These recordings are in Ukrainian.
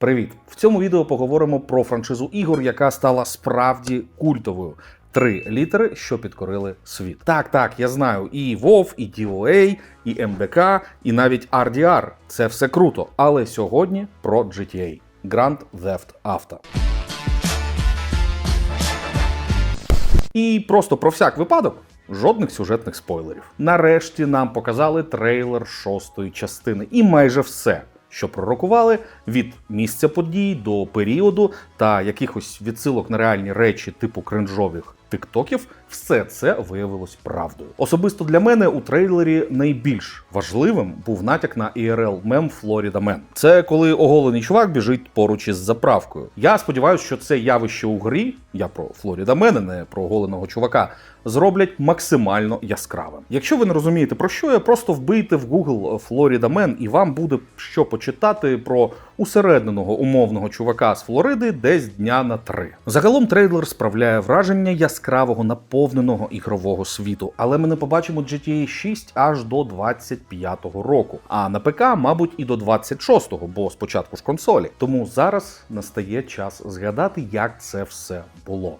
Привіт! В цьому відео поговоримо про франшизу ігор, яка стала справді культовою. Три літери, що підкорили світ. Так, так, я знаю, і WoW, і DOA, і МДК, і навіть RDR. Це все круто. Але сьогодні про GTA Grand Theft Auto. І просто про всяк випадок. Жодних сюжетних спойлерів. Нарешті нам показали трейлер шостої частини, і майже все, що пророкували від місця подій до періоду та якихось відсилок на реальні речі, типу кринжових тиктоків, все це виявилось правдою. Особисто для мене у трейлері найбільш важливим був натяк на IRL мем Флоріда Мен. Це коли оголений чувак біжить поруч із заправкою. Я сподіваюся, що це явище у грі. Я про Флоріда Мена, не про оголеного чувака. Зроблять максимально яскравим. Якщо ви не розумієте про що, я просто вбийте в Google Флоріда Мен, і вам буде що почитати про усередненого умовного чувака з Флориди десь дня на три. Загалом трейлер справляє враження яскравого наповненого ігрового світу, але ми не побачимо GTA 6 аж до 25-го року. А на ПК, мабуть, і до 26-го, бо спочатку ж консолі. Тому зараз настає час згадати, як це все було.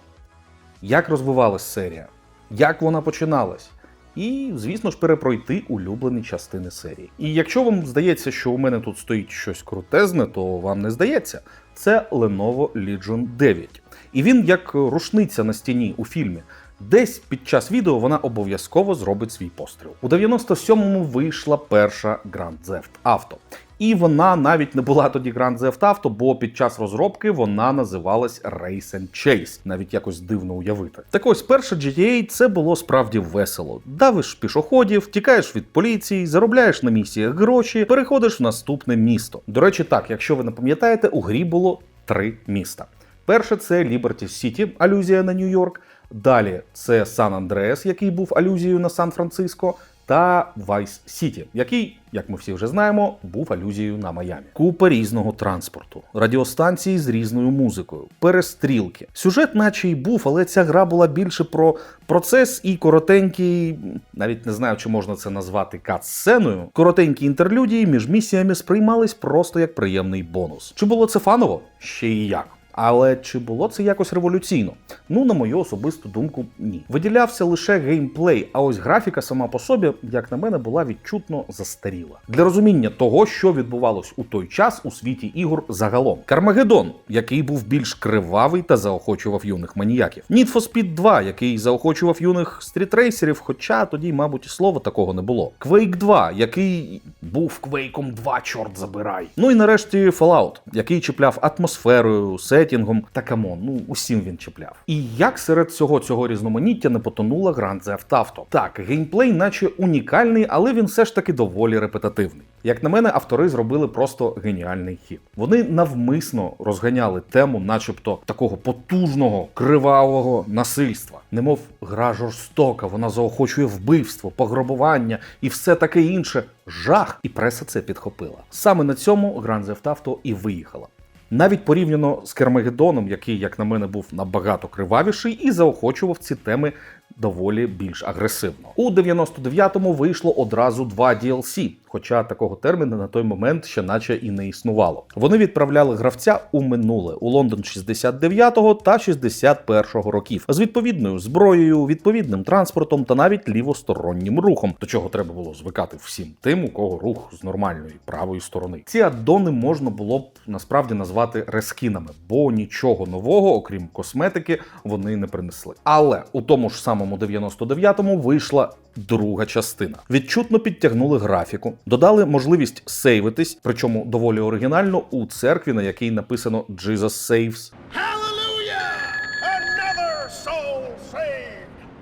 Як розвивалась серія, як вона починалась. І, звісно ж, перепройти улюблені частини серії. І якщо вам здається, що у мене тут стоїть щось крутезне, то вам не здається. Це Lenovo Legion 9. І він як рушниця на стіні у фільмі. Десь під час відео вона обов'язково зробить свій постріл. У 97-му вийшла перша Grand Theft Auto. І вона навіть не була тоді Grand Theft Auto, бо під час розробки вона називалась Race and Chase. Навіть якось дивно уявити. Так ось перша GTA це було справді весело. Давиш пішоходів, тікаєш від поліції, заробляєш на місіях гроші, переходиш в наступне місто. До речі, так, якщо ви не пам'ятаєте, у грі було три міста. Перше це Liberty City, алюзія на Нью-Йорк. Далі це Сан Андреас, який був алюзією на Сан-Франциско, та Vice City, який, як ми всі вже знаємо, був алюзією на Майамі. Купа різного транспорту, радіостанції з різною музикою, перестрілки. Сюжет, наче й був, але ця гра була більше про процес і коротенький, навіть не знаю, чи можна це назвати кат-сценою. Коротенькі інтерлюдії між місіями сприймались просто як приємний бонус. Чи було це фаново? Ще і як. Але чи було це якось революційно? Ну, на мою особисту думку, ні. Виділявся лише геймплей, а ось графіка сама по собі, як на мене, була відчутно застаріла. Для розуміння того, що відбувалось у той час у світі ігор загалом. Кармагеддон, який був більш кривавий та заохочував юних маніяків. Need for Speed 2, який заохочував юних стрітрейсерів, хоча тоді, мабуть, і слова такого не було. Quake 2, який був Quake 2, чорт забирай. Ну і нарешті Fallout, який чіпляв атмосферою, сетінгом та камон, ну усім він чіпляв. І як серед всього цього різноманіття не потонула Grand Theft Auto? Так, геймплей, наче унікальний, але він все ж таки доволі репетативний. Як на мене, автори зробили просто геніальний хід. Вони навмисно розганяли тему, начебто, такого потужного кривавого насильства. Немов гра жорстока, вона заохочує вбивство, пограбування і все таке інше. Жах, і преса це підхопила. Саме на цьому Grand Theft Auto і виїхала. Навіть порівняно з Кермагеддоном, який, як на мене, був набагато кривавіший і заохочував ці теми доволі більш агресивно. У 99-му вийшло одразу два DLC, хоча такого терміну на той момент ще наче і не існувало. Вони відправляли гравця у минуле у Лондон 69-го та 61-го років з відповідною зброєю, відповідним транспортом та навіть лівостороннім рухом, до чого треба було звикати всім тим, у кого рух з нормальної правої сторони. Ці аддони можна було б насправді назвати рескінами, бо нічого нового, окрім косметики, вони не принесли. Але у тому ж самому 99-му вийшла друга частина. Відчутно підтягнули графіку, додали можливість сейвитись, причому доволі оригінально у церкві, на якій написано Jesus Saves.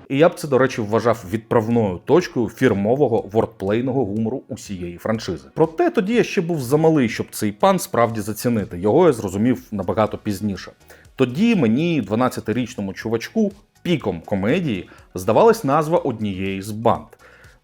І я б це, до речі, вважав відправною точкою фірмового вордплейного гумору усієї франшизи. Проте тоді я ще був замалий, щоб цей пан справді зацінити. Його я зрозумів набагато пізніше. Тоді мені, 12-річному чувачку, піком комедії здавалась назва однієї з банд.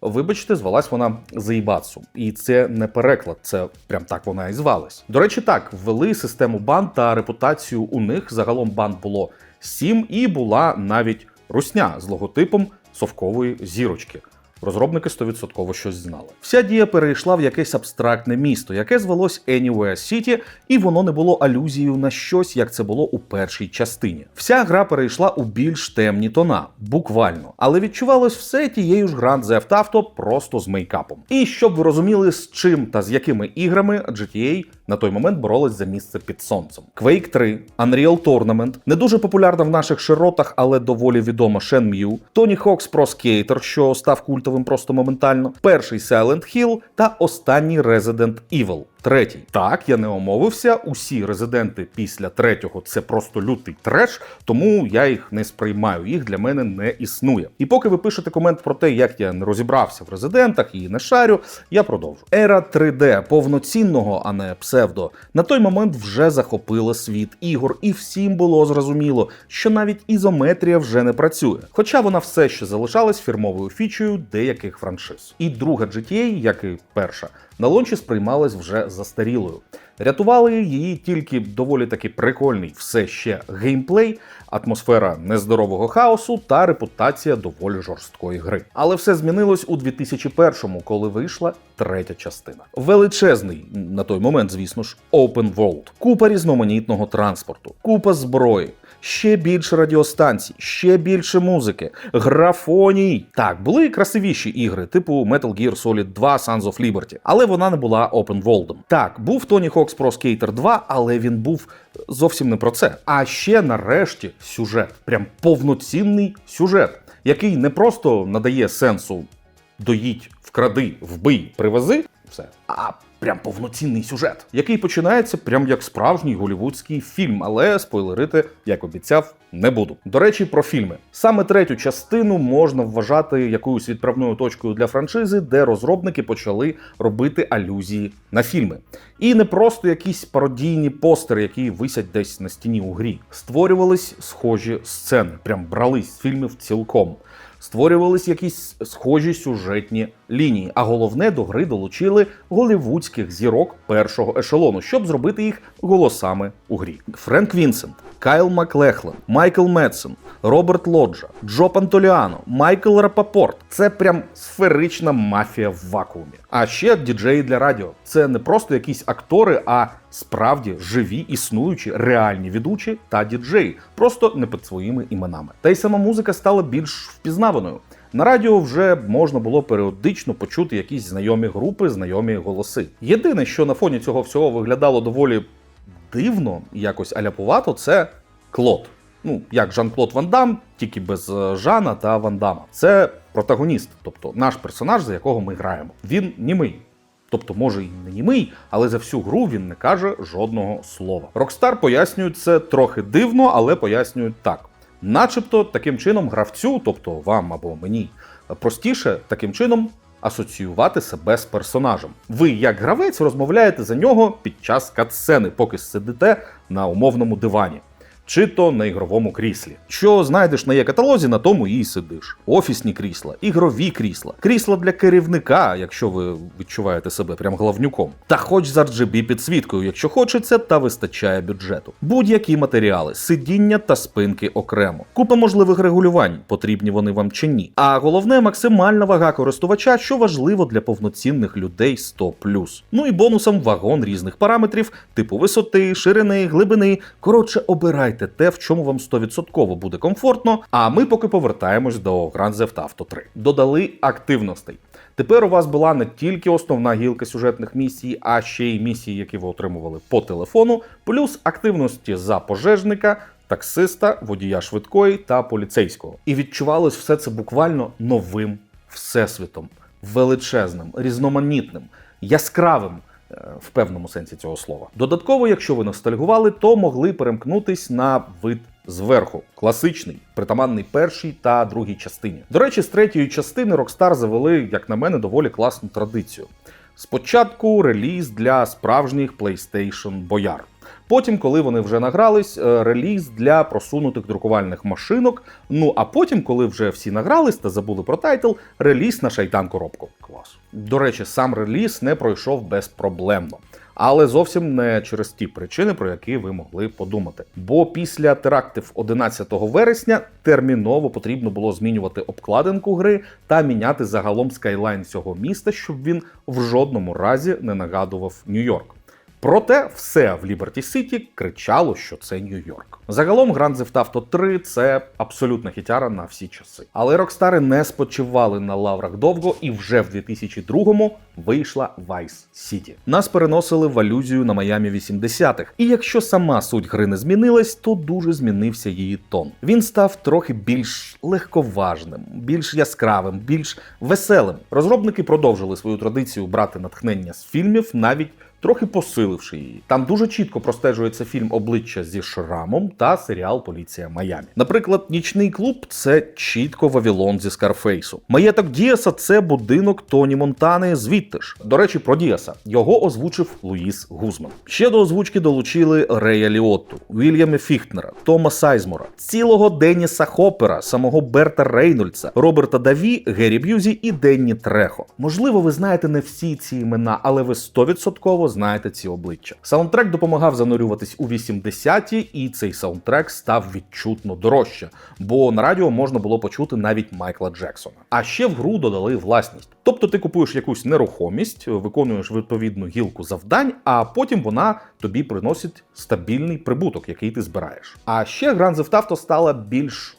Вибачте, звалась вона Заїбацу. І це не переклад, це прям так вона і звалась. До речі, так, ввели систему банд та репутацію у них. Загалом банд було сім, і була навіть русня з логотипом совкової зірочки. Розробники 100% щось знали. Вся дія перейшла в якесь абстрактне місто, яке звелось Anywhere City, і воно не було алюзією на щось, як це було у першій частині. Вся гра перейшла у більш темні тона, буквально, але відчувалось все тією ж Grand Theft Auto просто з мейкапом. І щоб ви розуміли, з чим та з якими іграми GTA на той момент боролись за місце під сонцем. Quake 3, Unreal Tournament, не дуже популярна в наших широтах, але доволі відома Shenmue, Tony Hawk's Pro Skater, що став культовим просто моментально, перший Silent Hill та останній Resident Evil. Третій. Так, я не омовився. Усі резиденти після третього це просто лютий треш, тому я їх не сприймаю. Їх для мене не існує. І поки ви пишете комент про те, як я не розібрався в резидентах і не шарю, я продовжу. Ера 3D повноцінного, а не псевдо, на той момент вже захопила світ ігор, і всім було зрозуміло, що навіть ізометрія вже не працює. Хоча вона все ще залишалась фірмовою фічею деяких франшиз. І друга GTA, як і перша, на лончі сприймалась вже застарілою. Рятували її тільки доволі таки прикольний все ще геймплей, атмосфера нездорового хаосу та репутація доволі жорсткої гри. Але все змінилось у 2001-му, коли вийшла третя частина. Величезний на той момент, звісно ж, open world. купа різноманітного транспорту, купа зброї. Ще більше радіостанцій, ще більше музики, графоній. Так, були красивіші ігри, типу Metal Gear Solid 2 Sons of Liberty, але вона не була open world. Так, був Tony Hawk's Pro Skater 2, але він був зовсім не про це. А ще нарешті сюжет, прям повноцінний сюжет, який не просто надає сенсу доїть, вкради, вбий, привези, все. А прям повноцінний сюжет, який починається прям як справжній голівудський фільм, але спойлерити, як обіцяв, не буду. До речі, про фільми. Саме третю частину можна вважати якоюсь відправною точкою для франшизи, де розробники почали робити алюзії на фільми. І не просто якісь пародійні постери, які висять десь на стіні у грі. Створювались схожі сцени, прям брались з фільмів цілком створювались якісь схожі сюжетні лінії. А головне до гри долучили голівудських зірок першого ешелону, щоб зробити їх голосами у грі. Френк Вінсент, Кайл Маклехлен, Майкл Медсен, Роберт Лоджа, Джо Пантоліано, Майкл Рапапорт. Це прям сферична мафія в вакуумі. А ще діджеї для радіо. Це не просто якісь актори, а справді живі, існуючі, реальні ведучі та діджеї, просто не під своїми іменами. Та й сама музика стала більш впізнаваною. На радіо вже можна було періодично почути якісь знайомі групи, знайомі голоси. Єдине, що на фоні цього всього виглядало доволі дивно, якось аляпувато, це Клод. Ну, як Жан-Клод Ван Дам, тільки без е, Жана та Ван Дама. Це протагоніст, тобто наш персонаж, за якого ми граємо. Він німий. Тобто, може і не німий, але за всю гру він не каже жодного слова. Рокстар пояснюють це трохи дивно, але пояснюють так. Начебто таким чином гравцю, тобто вам або мені, простіше таким чином асоціювати себе з персонажем. Ви, як гравець, розмовляєте за нього під час катсцени, поки сидите на умовному дивані. Чи то на ігровому кріслі. Що знайдеш на є-каталозі, на тому і сидиш. Офісні крісла, ігрові крісла, крісла для керівника, якщо ви відчуваєте себе прям главнюком. Та хоч з RGB підсвіткою, якщо хочеться, та вистачає бюджету. Будь-які матеріали, сидіння та спинки окремо. Купа можливих регулювань, потрібні вони вам чи ні. А головне максимальна вага користувача, що важливо для повноцінних людей 100+. Ну і бонусом вагон різних параметрів, типу висоти, ширини, глибини. Коротше, обирайте те, в чому вам 100% буде комфортно. А ми поки повертаємось до Grand Theft Auto 3. Додали активностей. Тепер у вас була не тільки основна гілка сюжетних місій, а ще й місії, які ви отримували по телефону, плюс активності за пожежника. Таксиста, водія швидкої та поліцейського. І відчувалось все це буквально новим всесвітом, величезним, різноманітним, яскравим в певному сенсі цього слова. Додатково, якщо ви ностальгували, то могли перемкнутись на вид зверху. Класичний, притаманний першій та другій частині. До речі, з третьої частини Rockstar завели, як на мене, доволі класну традицію. Спочатку реліз для справжніх PlayStation бояр. Потім, коли вони вже награлись, е, реліз для просунутих друкувальних машинок. Ну а потім, коли вже всі награлись та забули про тайтл, реліз на шайтан коробку. Клас. До речі, сам реліз не пройшов безпроблемно. Але зовсім не через ті причини, про які ви могли подумати. Бо після терактів 11 вересня терміново потрібно було змінювати обкладинку гри та міняти загалом скайлайн цього міста, щоб він в жодному разі не нагадував Нью-Йорк. Проте все в Liberty City кричало, що це Нью-Йорк. Загалом Grand Theft Auto 3 – це абсолютна хітяра на всі часи. Але Рокстари не спочивали на лаврах довго, і вже в 2002-му вийшла Vice City. Нас переносили в алюзію на Майамі 80-х. І якщо сама суть гри не змінилась, то дуже змінився її тон. Він став трохи більш легковажним, більш яскравим, більш веселим. Розробники продовжили свою традицію брати натхнення з фільмів, навіть трохи посиливши її. Там дуже чітко простежується фільм обличчя зі шрамом та серіал Поліція Майамі. Наприклад, нічний клуб це чітко Вавілон зі Скарфейсу. Маєток Діаса це будинок Тоні Монтани звідти ж. До речі, про Діаса його озвучив Луїс Гузман. Ще до озвучки долучили Рея Ліотту, Вільяма Фіхтнера, Тома Сайзмора, цілого Деніса Хоппера, самого Берта Рейнольдса, Роберта Даві, Геррі Б'юзі і Денні Трехо. Можливо, ви знаєте не всі ці імена, але ви 100% знаєте ці обличчя. Саундтрек допомагав занурюватись у 80-ті, і цей саундтрек став відчутно дорожче, бо на радіо можна було почути навіть Майкла Джексона. А ще в гру додали власність. Тобто ти купуєш якусь нерухомість, виконуєш відповідну гілку завдань, а потім вона тобі приносить стабільний прибуток, який ти збираєш. А ще Grand Theft Auto стала більш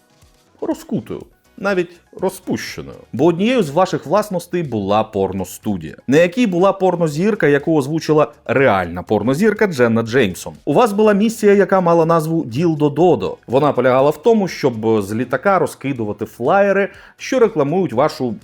розкутою. Навіть розпущеною, бо однією з ваших власностей була порностудія, на якій була порнозірка, яку озвучила реальна порнозірка Дженна Джеймсон. У вас була місія, яка мала назву Ділдо Додо. Вона полягала в тому, щоб з літака розкидувати флаєри, що рекламують вашу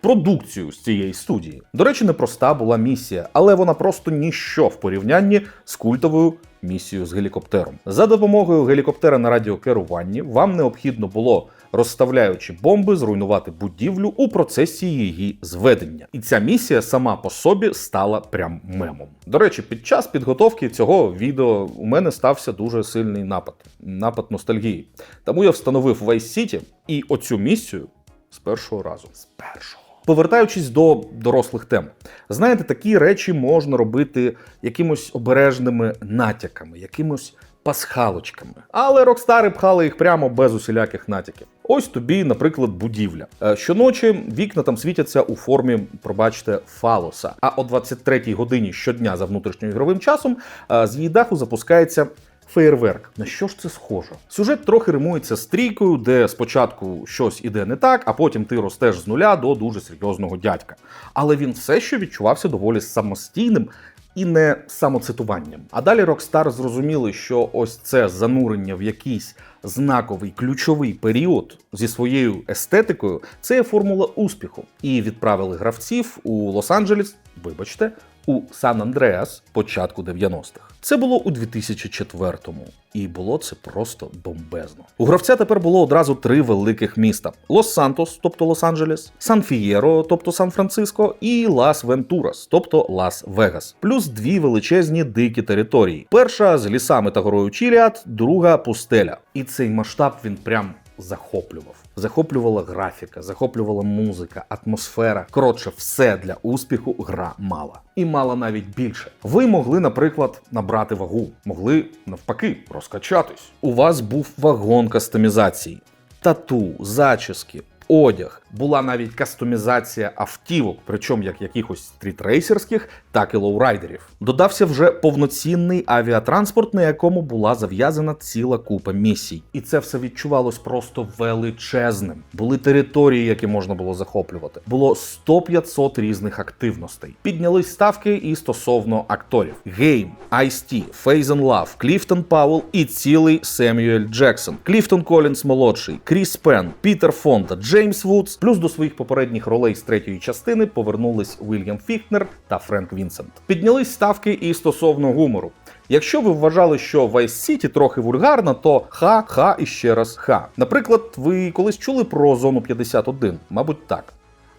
продукцію з цієї студії. До речі, непроста була місія, але вона просто ніщо в порівнянні з культовою місією з гелікоптером. За допомогою гелікоптера на радіокеруванні вам необхідно було, розставляючи бомби, зруйнувати будівлю у процесі її зведення. І ця місія сама по собі стала прям мемом. До речі, під час підготовки цього відео у мене стався дуже сильний напад, напад ностальгії. Тому я встановив Vice City і оцю місію з першого разу. З першого. Повертаючись до дорослих тем, знаєте, такі речі можна робити якимось обережними натяками, якимось пасхалочками. Але рокстари пхали їх прямо без усіляких натяків. Ось тобі, наприклад, будівля. Е, Щоночі вікна там світяться у формі, пробачте, фалоса. А о 23-й годині щодня за внутрішньоігровим часом е, з її даху запускається феєрверк. На що ж це схоже? Сюжет трохи римується з трійкою, де спочатку щось іде не так, а потім ти ростеш з нуля до дуже серйозного дядька. Але він все ще відчувався доволі самостійним. І не самоцитуванням. А далі Rockstar зрозуміли, що ось це занурення в якийсь знаковий ключовий період зі своєю естетикою це є формула успіху. І відправили гравців у Лос-Анджелес, вибачте, у Сан-Андреас початку 90-х. Це було у 2004-му. І було це просто бомбезно. У гравця тепер було одразу три великих міста: Лос-Сантос, тобто Лос-Анджелес, Сан-Фієро, тобто Сан-Франциско, і Лас-Вентурас, тобто Лас-Вегас, плюс дві величезні дикі території. Перша з лісами та горою Чіліат, друга пустеля. І цей масштаб він прям захоплював. Захоплювала графіка, захоплювала музика, атмосфера. Коротше, все для успіху гра мала. І мала навіть більше. Ви могли, наприклад, набрати вагу, могли навпаки розкачатись. У вас був вагон кастомізації, тату, зачіски. Одяг була навіть кастомізація автівок, причому як якихось стрітрейсерських, так і лоурайдерів. Додався вже повноцінний авіатранспорт, на якому була зав'язана ціла купа місій. І це все відчувалось просто величезним. Були території, які можна було захоплювати. Було 100-500 різних активностей. Піднялись ставки і стосовно акторів: Гейм, Ice-T, Фейзен Лав, Кліфтон Пауэлл і цілий Семюель Джексон, Кліфтон Колінс молодший, Кріс Пен, Пітер Фонта, Джеймс Вудс. Плюс до своїх попередніх ролей з третьої частини повернулись Вільям Фіхтнер та Френк Вінсент. Піднялись ставки і стосовно гумору. Якщо ви вважали, що Vice City трохи вульгарна, то ха-ха і ще раз ха. Наприклад, ви колись чули про зону 51? Мабуть, так.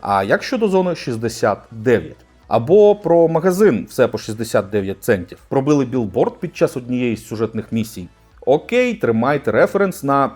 А як щодо зони 69? Або про магазин все по 69 центів. Пробили білборд під час однієї з сюжетних місій. Окей, тримайте референс на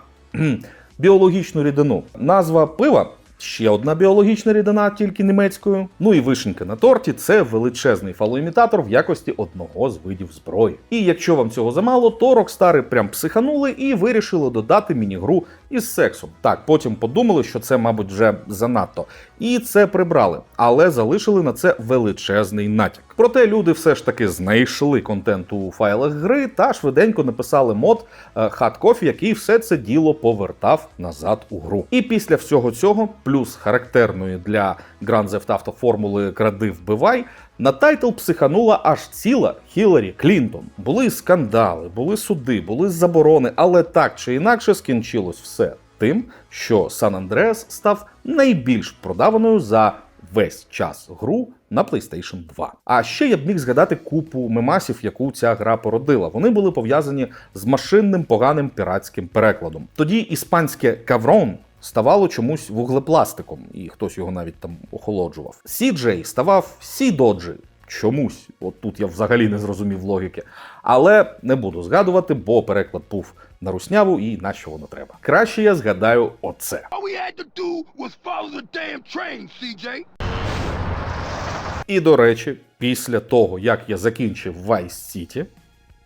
біологічну рідину. Назва пива ще одна біологічна рідина, тільки німецькою. Ну і вишенька на торті це величезний фалоімітатор в якості одного з видів зброї. І якщо вам цього замало, то рокстари прям психанули і вирішили додати міні-гру із сексом. Так, потім подумали, що це, мабуть, вже занадто. І це прибрали, але залишили на це величезний натяк. Проте люди все ж таки знайшли контент у файлах гри та швиденько написали мод е, Coffee, який все це діло повертав назад у гру. І після всього цього, плюс характерної для Grand Theft Auto формули кради вбивай, на тайтл психанула аж ціла Хіларі Клінтон. Були скандали, були суди, були заборони, але так чи інакше скінчилось все тим, що Сан Андреас став найбільш продаваною за весь час гру на PlayStation 2. А ще я б міг згадати купу мемасів, яку ця гра породила. Вони були пов'язані з машинним поганим піратським перекладом. Тоді іспанське каврон. Ставало чомусь вуглепластиком, і хтось його навіть там охолоджував. CJ ставав Сі-доджі. Чомусь, от тут я взагалі не зрозумів логіки. Але не буду згадувати, бо переклад був на русняву і на що воно треба. Краще я згадаю оце. Train, І до речі, після того, як я закінчив Vice City,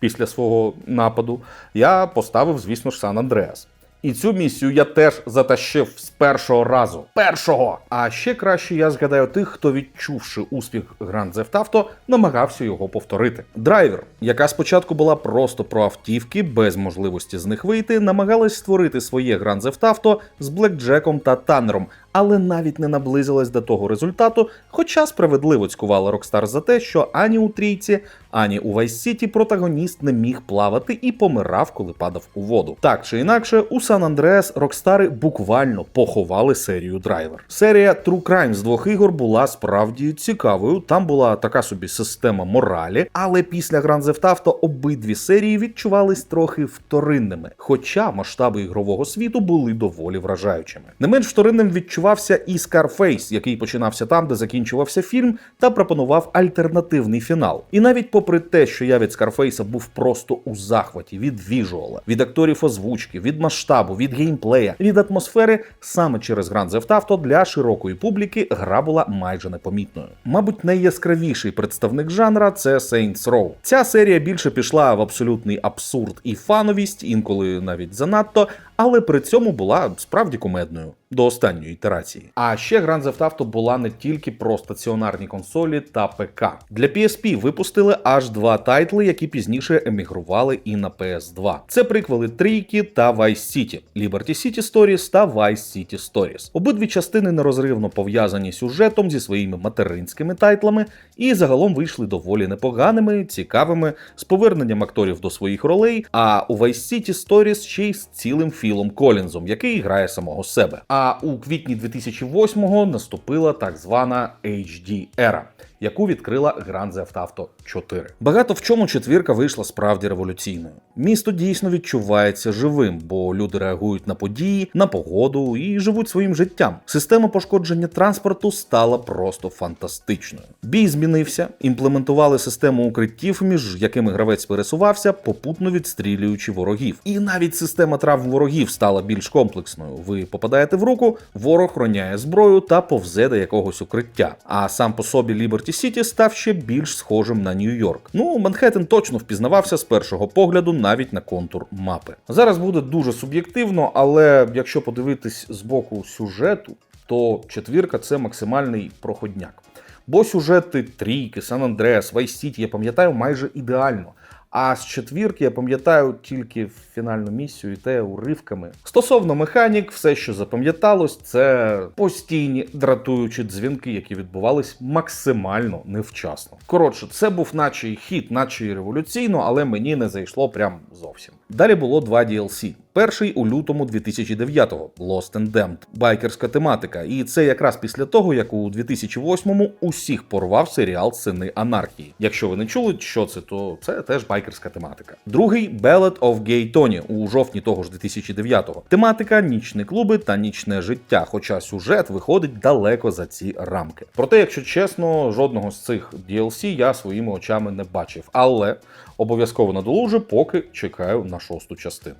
після свого нападу, я поставив, звісно ж, Сан Андреас. І цю місію я теж затащив з першого разу. Першого! А ще краще я згадаю тих, хто, відчувши успіх Grand Theft Auto, намагався його повторити. Драйвер, яка спочатку була просто про автівки, без можливості з них вийти, намагалась створити своє Grand Theft Auto з Блекджеком та Таннером, але навіть не наблизилась до того результату, хоча справедливо цькувала Rockstar за те, що ані у трійці, ані у Vice City протагоніст не міг плавати і помирав, коли падав у воду. Так чи інакше, у San Andreas Рокстари буквально поховали серію драйвер. Серія True Crime з двох ігор була справді цікавою. Там була така собі система моралі, але після Grand Theft Auto обидві серії відчувались трохи вторинними, хоча масштаби ігрового світу були доволі вражаючими. Не менш вторинним відчувався і Scarface, який починався там, де закінчувався фільм, та пропонував альтернативний фінал. І навіть попри те, що я від Скарфейса був просто у захваті від віжуала, від акторів озвучки, від масштабу, від геймплея, від атмосфери, саме через Grand Theft Auto для широкої публіки гра була майже непомітною. Мабуть, найяскравіший представник жанра це Saints Row. Ця серія більше пішла в абсолютний абсурд і фановість, інколи навіть занадто, але при цьому була справді кумедною. До останньої ітерації. А ще Grand Theft Auto була не тільки про стаціонарні консолі та ПК. Для PSP випустили аж два тайтли, які пізніше емігрували і на PS2. Це приквели трійки та Vice City, Liberty City Stories та Vice City Stories. Обидві частини нерозривно пов'язані сюжетом зі своїми материнськими тайтлами і загалом вийшли доволі непоганими, цікавими, з поверненням акторів до своїх ролей. А у Vice City Stories ще й з цілим Філом Колінзом, який грає самого себе. А у квітні 2008-го наступила так звана HD ера, яку відкрила Grand Theft Auto 4. Багато в чому четвірка вийшла справді революційною. Місто дійсно відчувається живим, бо люди реагують на події, на погоду і живуть своїм життям. Система пошкодження транспорту стала просто фантастичною. Бій змінився, імплементували систему укриттів, між якими гравець пересувався, попутно відстрілюючи ворогів. І навіть система травм ворогів стала більш комплексною. Ви попадаєте в руку, ворог роняє зброю та повзе до якогось укриття. А сам по собі Liberty City став ще більш схожим на Нью-Йорк. Ну, Манхеттен точно впізнавався з першого погляду навіть на контур мапи. Зараз буде дуже суб'єктивно, але якщо подивитись з боку сюжету, то четвірка це максимальний проходняк. Бо сюжети трійки, Сан Андреас, Вайс Сіті, я пам'ятаю майже ідеально. А з четвірки я пам'ятаю тільки фінальну місію і те уривками. Стосовно механік, все, що запам'яталось, це постійні дратуючі дзвінки, які відбувались максимально невчасно. Коротше, це був наче хіт, наче й революційно, але мені не зайшло прям зовсім. Далі було два DLC. Перший у лютому 2009-го Lost and Damned, байкерська тематика. І це якраз після того, як у 2008-му усіх порвав серіал Сини Анархії. Якщо ви не чули, що це, то це теж байкерська тематика. Другий Ballad of Gay Tony у жовтні того ж 2009-го. Тематика нічні клуби та нічне життя, хоча сюжет виходить далеко за ці рамки. Проте, якщо чесно, жодного з цих DLC я своїми очами не бачив, але обов'язково надолужу, поки чекаю на шосту частину.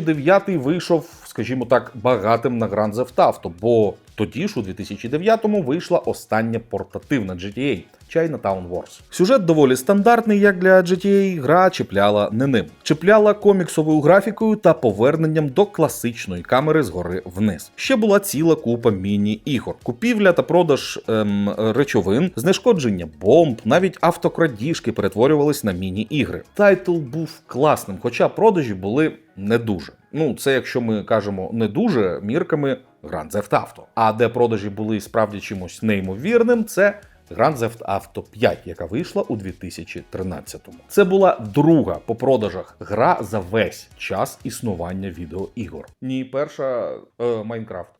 2009 вийшов, скажімо так, багатим на Grand Theft Auto, бо Тоді ж у 2009-му вийшла остання портативна GTA Chinatown Wars. Сюжет доволі стандартний, як для GTA, гра чіпляла не ним. Чіпляла коміксовою графікою та поверненням до класичної камери згори вниз. Ще була ціла купа міні-ігор, купівля та продаж ем, речовин, знешкодження бомб, навіть автокрадіжки перетворювались на міні-ігри. Тайтл був класним, хоча продажі були не дуже. Ну, це якщо ми кажемо не дуже мірками Grand Theft Auto. А де продажі були справді чимось неймовірним, це Grand Theft Auto 5, яка вийшла у 2013-му. Це була друга по продажах гра за весь час існування відеоігор. Ні, перша е, Майнкрафт.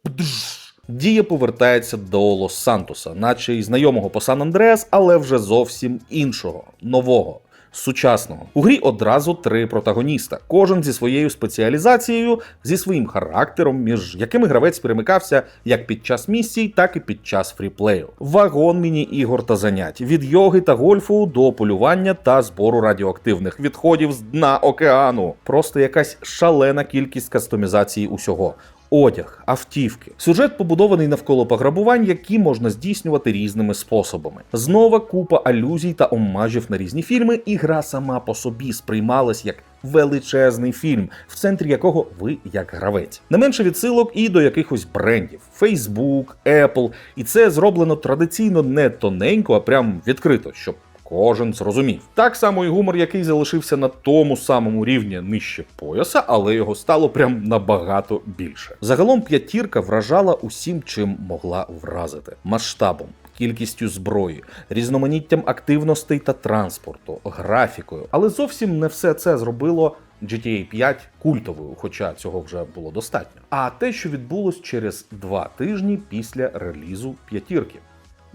Дія повертається до Лос-Сантоса, наче й знайомого по Сан Андреас, але вже зовсім іншого, нового. Сучасного у грі одразу три протагоніста, кожен зі своєю спеціалізацією, зі своїм характером, між якими гравець перемикався як під час місій, так і під час фріплею. Вагон міні-ігор та занять від йоги та гольфу до полювання та збору радіоактивних відходів з дна океану. Просто якась шалена кількість кастомізації усього. Одяг, автівки. Сюжет побудований навколо пограбувань, які можна здійснювати різними способами. Знову купа алюзій та омажів на різні фільми, і гра сама по собі сприймалась як величезний фільм, в центрі якого ви як гравець. Не менше відсилок і до якихось брендів: Facebook, Apple. І це зроблено традиційно не тоненько, а прям відкрито, щоб Кожен зрозумів. Так само і гумор, який залишився на тому самому рівні нижче пояса, але його стало прям набагато більше. Загалом п'ятірка вражала усім, чим могла вразити масштабом. Кількістю зброї, різноманіттям активностей та транспорту, графікою. Але зовсім не все це зробило GTA 5 культовою, хоча цього вже було достатньо. А те, що відбулось через два тижні після релізу п'ятірки.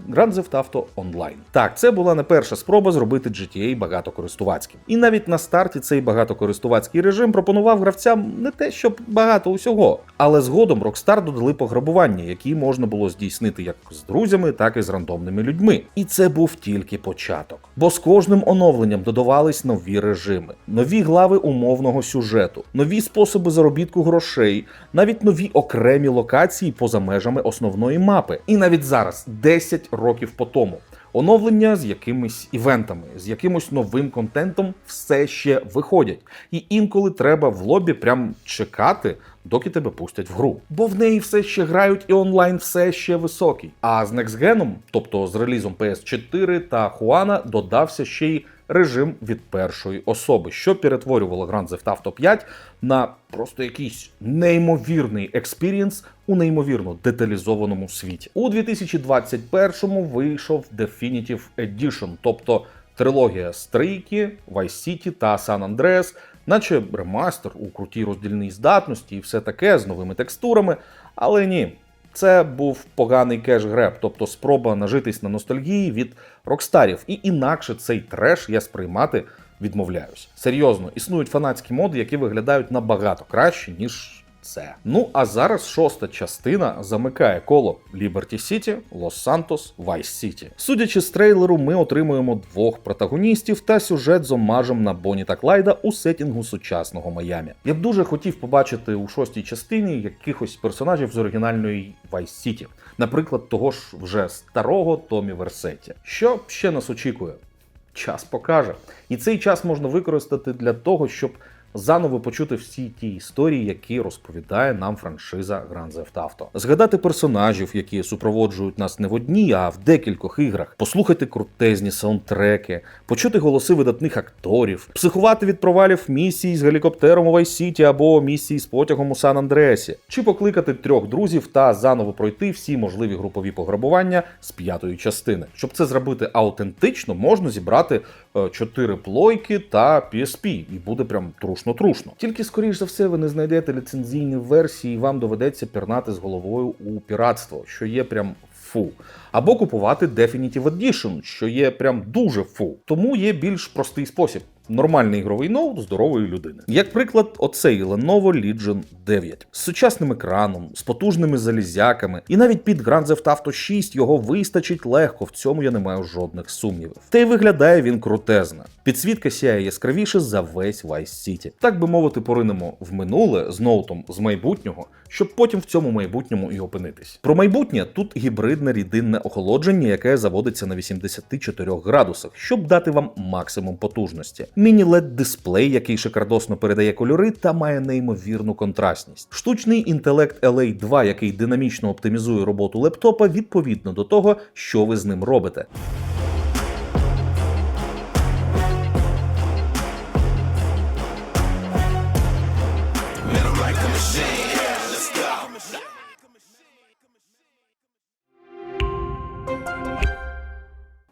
Grand Theft Auto Online. Так, це була не перша спроба зробити GTA багатокористувацьким. І навіть на старті цей багатокористувацький режим пропонував гравцям не те, щоб багато усього. Але згодом Rockstar додали пограбування, які можна було здійснити як з друзями, так і з рандомними людьми. І це був тільки початок. Бо з кожним оновленням додавались нові режими, нові глави умовного сюжету, нові способи заробітку грошей, навіть нові окремі локації поза межами основної мапи. І навіть зараз, 10 років по тому. Оновлення з якимись івентами, з якимось новим контентом все ще виходять. І інколи треба в лобі прям чекати, доки тебе пустять в гру. Бо в неї все ще грають і онлайн все ще високий. А з Next Gen, тобто з релізом PS4 та Хуана, додався ще й режим від першої особи, що перетворювало Grand Theft Auto 5 на просто якийсь неймовірний експірієнс у неймовірно деталізованому світі. У 2021-му вийшов Definitive Edition, тобто трилогія Стрийки, Vice City та San Andreas, наче ремастер у крутій роздільній здатності і все таке з новими текстурами, але ні. Це був поганий кеш-греб, тобто спроба нажитись на ностальгії від рокстарів. І інакше цей треш я сприймати відмовляюсь. Серйозно, існують фанатські моди, які виглядають набагато краще, ніж це. Ну а зараз шоста частина замикає коло Liberty City, Лос-Сантос, Vice City. Судячи з трейлеру, ми отримуємо двох протагоністів та сюжет з омажем на Бонні та Клайда у сетінгу сучасного Майамі. Я б дуже хотів побачити у шостій частині якихось персонажів з оригінальної Vice City, наприклад, того ж вже старого Томі Версеті. Що ще нас очікує? Час покаже. І цей час можна використати для того, щоб заново почути всі ті історії, які розповідає нам франшиза Grand Theft Auto. Згадати персонажів, які супроводжують нас не в одній, а в декількох іграх, послухати крутезні саундтреки, почути голоси видатних акторів, психувати від провалів місій з гелікоптером у City або місії з потягом у Сан Андреасі, чи покликати трьох друзів та заново пройти всі можливі групові пограбування з п'ятої частини. Щоб це зробити аутентично, можна зібрати е, чотири плойки та PSP, і буде прям трушно-трушно. Тільки, скоріш за все, ви не знайдете ліцензійні версії, і вам доведеться пірнати з головою у піратство, що є прям. Фу. Або купувати Definitive Edition, що є прям дуже фу. Тому є більш простий спосіб. Нормальний ігровий ноут здорової людини. Як приклад, оцей Lenovo Legion 9 з сучасним екраном, з потужними залізяками, і навіть під Grand Theft Auto 6 його вистачить легко. В цьому я не маю жодних сумнівів. Та й виглядає він крутезно. Підсвітка сяє яскравіше за весь Vice City. Так би мовити, поринемо в минуле з ноутом з майбутнього, щоб потім в цьому майбутньому і опинитись. Про майбутнє тут гібридне рідинне охолодження, яке заводиться на 84 градусах, щоб дати вам максимум потужності. Міні-лед дисплей, який шикардосно передає кольори та має неймовірну контрастність. Штучний інтелект LA2, який динамічно оптимізує роботу лептопа відповідно до того, що ви з ним робите.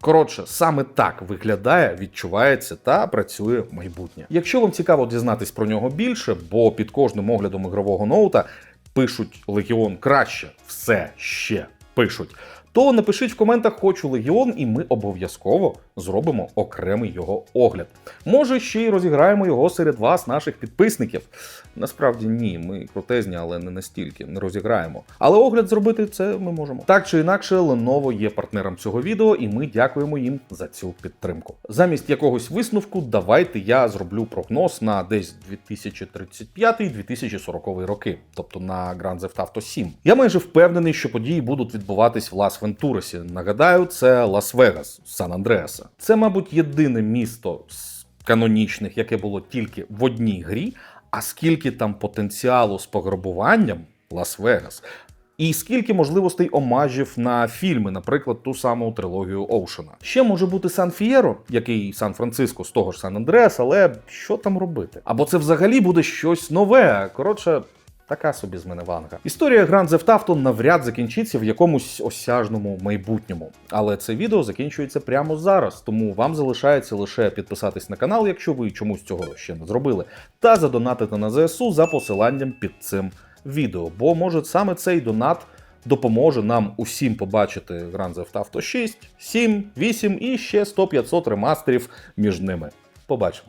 Коротше, саме так виглядає, відчувається та працює майбутнє. Якщо вам цікаво дізнатись про нього більше, бо під кожним оглядом ігрового ноута пишуть Легіон краще, все ще пишуть. То напишіть в коментах хочу Легіон, і ми обов'язково зробимо окремий його огляд. Може, ще й розіграємо його серед вас, наших підписників. Насправді ні, ми крутезні, але не настільки не розіграємо. Але огляд зробити це ми можемо. Так чи інакше, Lenovo є партнером цього відео, і ми дякуємо їм за цю підтримку. Замість якогось висновку, давайте я зроблю прогноз на десь 2035-2040 роки, тобто на Grand Theft Auto 7. Я майже впевнений, що події будуть відбуватись в Лас Вентурасі. Нагадаю, це Лас-Вегас, Сан Андреаса. Це, мабуть, єдине місто з канонічних, яке було тільки в одній грі. А скільки там потенціалу з пограбуванням Лас-Вегас, і скільки можливостей омажів на фільми, наприклад, ту саму трилогію Оушена. Ще може бути Сан Фієро, який Сан-Франциско з того ж Сан Андреас, але що там робити? Або це взагалі буде щось нове. Коротше. Така собі з мене ванга. Історія Grand Theft Auto навряд закінчиться в якомусь осяжному майбутньому. Але це відео закінчується прямо зараз, тому вам залишається лише підписатись на канал, якщо ви чомусь цього ще не зробили, та задонатити на ЗСУ за посиланням під цим відео. Бо може саме цей донат допоможе нам усім побачити Grand Theft Auto 6, 7, 8 і ще 100-500 ремастерів між ними. Побачимось.